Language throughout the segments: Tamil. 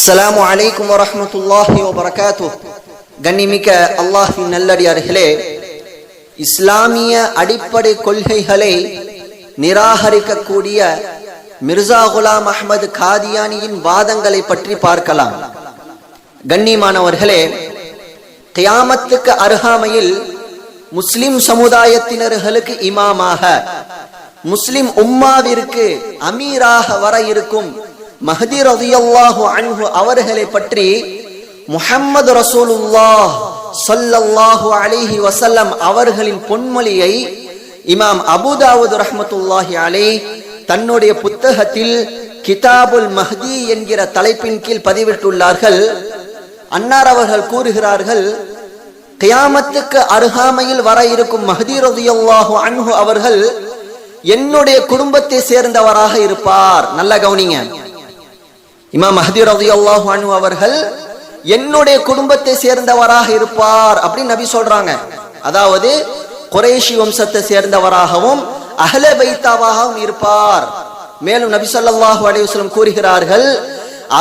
அஸ்ஸலாமு அலைக்கும் வரமத்துல்லாஹி வபரகாத்து கண்ணிமிக்க அல்லாஹின் நல்லடியார்களே இஸ்லாமிய அடிப்படை கொள்கைகளை நிராகரிக்கக்கூடிய மிர்சா குலாம் அஹ்மது காதியானியின் வாதங்களை பற்றி பார்க்கலாம். கண்ணியமானவர்களே கியாமத்துக்கு அருகாமையில் முஸ்லிம் சமுதாயத்தினர்களுக்கு இமாமாக முஸ்லிம் உம்மாவிற்கு அமீராக வர இருக்கும் மஹதி ரதியல்லாஹு அன்ஹு அவர்களை பற்றி முஹம்மது ரசூலுல்லாஹ் ஸல்லல்லாஹு அலிஹி வசல்லம் அவர்களின் பொன்மொழியை இமாம் அபுதாவுது ரஹமத்துல்லாஹி அலை தன்னுடைய புத்தகத்தில் கிதாபுல் மஹதி என்கிற தலைப்பின் கீழ் பதிவிட்டுள்ளார்கள். அன்னார் அவர்கள் கூறுகிறார்கள் கியாமத்துக்கு அருகாமையில் வர இருக்கும் மஹதி ரதியல்லாஹு அன்ஹு அவர்கள் என்னுடைய குடும்பத்தை சேர்ந்தவராக இருப்பார். நல்ல கவனிங்க. இமாம் மஹதி ரதியல்லாஹு அன்ஹு அவர்கள் என்னுடைய குடும்பத்தை சேர்ந்தவராக இருப்பார் அப்படின்னு நபி சொல்றாங்க. அதாவது குறைஷி வம்சத்தை சேர்ந்தவராகவும் அகல பைத்தாவாகவும் இருப்பார். மேலும் நபி சொல்லாஹு அலைஹி கூறுகிறார்கள்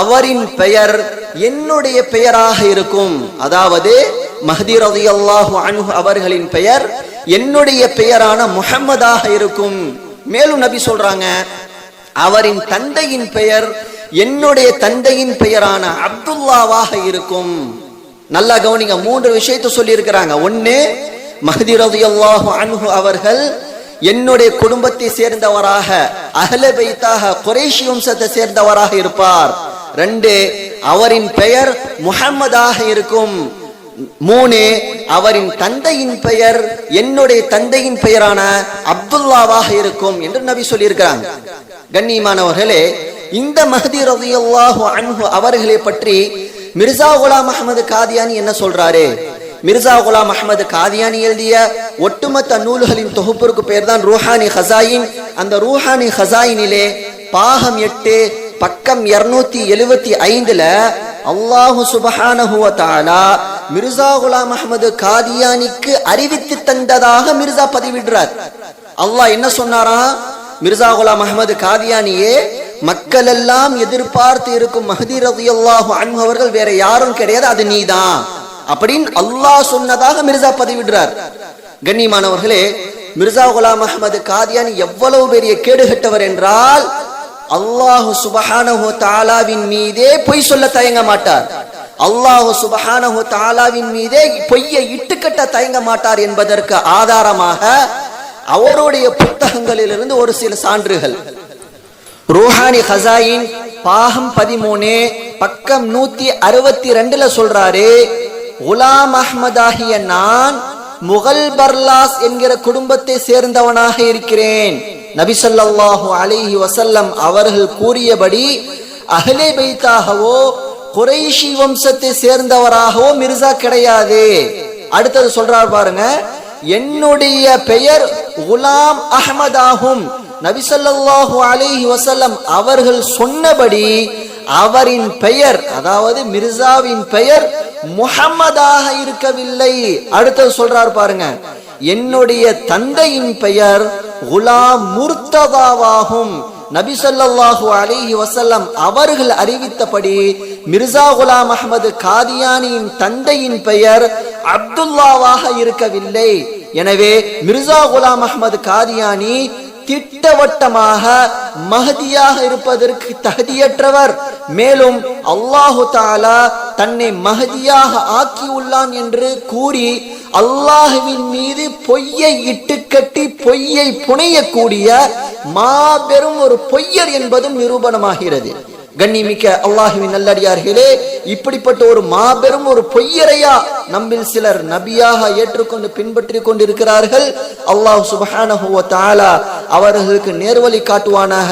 அவரின் பெயர் என்னுடைய பெயராக இருக்கும். அதாவது மஹதி ரதியல்லாஹு அன்ஹு அவர்களின் பெயர் என்னுடைய பெயரான முகமதாக இருக்கும். மேலும் நபி சொல்றாங்க அவரின் தந்தையின் பெயர் என்னுடைய தந்தையின் பெயரான அப்துல்லாவாக இருக்கும். நல்லா கவனிங்க மூன்று விஷயத்தை சொல்லி இருக்கிறாங்க ஒன்னு மஹதி ரதியல்லாஹு அன்ஹு அவர்கள் என்னுடைய குடும்பத்தை சேர்ந்தவராக அகல பைத்தாக குறைஷி வம்சத்தை சேர்ந்தவராக இருப்பார். ரெண்டு அவரின் பெயர் முஹம்மதாக இருக்கும். மூணு அவரின் தந்தையின் பெயர் என்னுடைய தந்தையின் பெயரான அப்துல்லாவாக இருக்கும் என்று நபி சொல்லியிருக்கிறாங்க. கண்ணியமானவர்களே இந்த மஹதி ரதியல்லாஹு அன்ஹு அவர்களை பற்றி மிர்சா குலாம் அஹமது காதியானி என்ன சொல்றாரு? மிர்சா குலாம் அஹமது காதியானி எழுதிய ஒட்டுமொத்த நூல்களின் தொகுப்பிற்கு பேர் தான் ரூஹானி ஹசாயின். அந்த ரூஹானி ஹசாயினிலே பாகம் எட்டு பக்கம் இருநூத்தி எழுவத்தி ஐந்துல அல்லாஹு சுபஹானஹுவத்தாலா மிர்சா குலாம் அஹமது காதியானிக்கு அறிவித்து தந்ததாக மிர்சா பதிவிடுறார். அல்லாஹ் என்ன சொன்னாரா மிர்சா குலாம் அஹமது காதியானியே மக்கள் எல்லாம் எதிர்பார்த்து இருக்கும் மஹதி ரதியல்லாஹு அன்பு அவர்கள் வேற யாரும் கிடையாது அது நீதான். அப்படின்னு அல்லாஹ் சொன்னதாக மிர்சா பதிவிடுறார். கண்ணியமானவர்களே மிர்சா குலாம் அஹமது காதியானி எவ்வளவு பெரிய கேடுகட்டவர் என்றால் அல்லாஹு சுபஹானஹு தாலாவின் மீதே பொய் சொல்ல தயங்க மாட்டார். அல்லாஹு சுபஹானஹு தாலாவின் மீதே பொய்யை இட்டுக்கட்ட தயங்க மாட்டார் என்பதற்கு ஆதாரமாக அவருடைய புத்தகங்களிலிருந்து ஒரு சில சான்றுகள். ரூஹானி ஹசாயின் பாகம் பதிமூணு பக்கம் நூத்தி அறுபத்தி ரெண்டுல சொல்றாரு குலாம் அஹ்மதாகிய நான் முகல் பர்லாஸ் என்கிற குடும்பத்தை சேர்ந்தவனாக இருக்கிறேன். நபி ஸல்லல்லாஹு அலைஹி வசல்லம் அவர்கள் கூறியபடி அகலே பைத்தாகவோ குறைஷி வம்சத்தை சேர்ந்தவராகவோ மிர்சா கிடையாது. அடுத்தது சொல்றார் பாருங்க என்னுடைய பெயர் குலாம் அஹமதாகும். நபிசல்லாஹு அலிஹி வசல்லம் அவர்கள் சொன்னபடி அவரின் பெயர் அதாவது மிர்சாவின் பெயர் முகமதாக இருக்கவில்லை. அடுத்தது சொல்றார் பாருங்க. என்னுடைய தந்தையின் பெயர் குலாம் முர்த்ததாவாகும். நபி ஸல்லல்லாஹு அலைஹி அவர்கள் அறிவித்தபடி மிர்சா குலாம் அஹமது காதியானியின் தந்தையின் பெயர் அப்துல்லாவாக இருக்கவில்லை. எனவே மிர்சா குலாம் அஹமது காதியானி திட்டவட்டமாக மகதியாக இருப்பதற்கு தகுதியற்றவர். மேலும் அல்லாஹு தாலா தன்னை மகதியாக ஆக்கியுள்ளான் என்று கூறி அல்லாஹுவின் மீது பொய்யை இட்டு கட்டி பொய்யை புனையக்கூடிய மாபெரும் ஒரு பொய்யர் என்பதும் நிரூபணமாகிறது. கண்ணிமிக்க அல்லாஹுவின் நல்லடியார்களே இப்படிப்பட்ட ஒரு மாபெரும் ஒரு பொய்யரையா நம்மில் சிலர் நபியாக ஏற்றுக்கொண்டு பின்பற்றி கொண்டிருக்கிறார்கள். அல்லாஹ் சுபஹானஹு வ அவர்களுக்கு நேர்வழி காட்டுவானாக.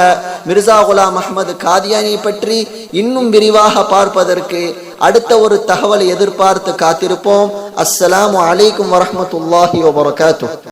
மிர்சா குலாம் அஹமது காதியானியை பற்றி இன்னும் விரிவாக பார்ப்பதற்கு அடுத்த ஒரு தகவலை எதிர்பார்த்து காத்திருப்போம். அஸ்ஸலாமு அலைக்கும் வரமத்துல்லாஹி வபரகாத்து